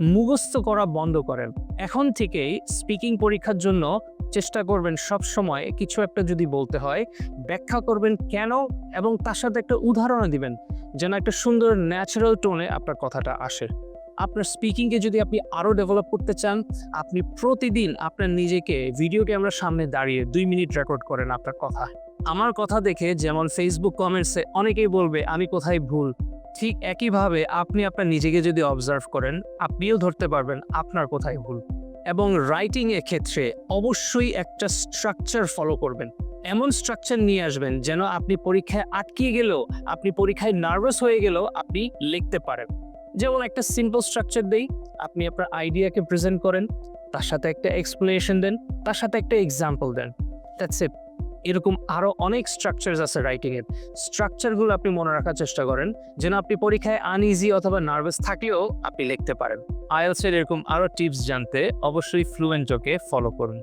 মুখস্থ করা বন্ধ করেন। এখন থেকেই স্পিকিং পরীক্ষার জন্য চেষ্টা করবেন সব সময় কিছু একটা যদি বলতে হয়, ব্যাখ্যা করবেন কেন এবং তার সাথে একটা উদাহরণ দিবেন, যেন একটা সুন্দর ন্যাচারাল টোনে আপনার কথাটা আসে। আপনার স্পিকিংকে যদি আপনি আরও ডেভেলপ করতে চান, আপনি প্রতিদিন আপনার নিজেকে ভিডিও ক্যামেরার সামনে দাঁড়িয়ে দুই মিনিট রেকর্ড করেন আপনার কথা। আমার কথা দেখে যেমন ফেসবুক কমেন্টসে অনেকেই বলবে, আমি কোথায় ভুল? ঠিক একইভাবে আপনি আপনার নিজেকে যদি অবজার্ভ করেন, আপনিও ধরতে পারবেন আপনার কোথায় ভুল। এবং রাইটিং এর ক্ষেত্রে অবশ্যই একটা স্ট্রাকচার ফলো করবেন। এমন স্ট্রাকচার নিয়ে আসবেন যেন আপনি পরীক্ষায় আটকে গেলেও, আপনি পরীক্ষায় নার্ভাস হয়ে গেলেও আপনি লিখতে পারেন। যেমন একটা সিম্পল স্ট্রাকচার দেই, আপনি আপনার আইডিয়াকে প্রেজেন্ট করেন, তার সাথে একটা এক্সপ্লেনেশন দেন, তার সাথে একটা এক্সাম্পল দেন। দ্যাটস ইট এরকম আরও অনেক স্ট্রাকচার্স আছে রাইটিংয়ের স্ট্রাকচারগুলো আপনি মনে রাখার চেষ্টা করেন, যেন আপনি পরীক্ষায় আনইজি অথবা নার্ভাস থাকলেও আপনি লিখতে পারেন। আইএলসের এরকম আরও টিপস জানতে অবশ্যই ফ্লুয়েন্টকে ফলো করুন।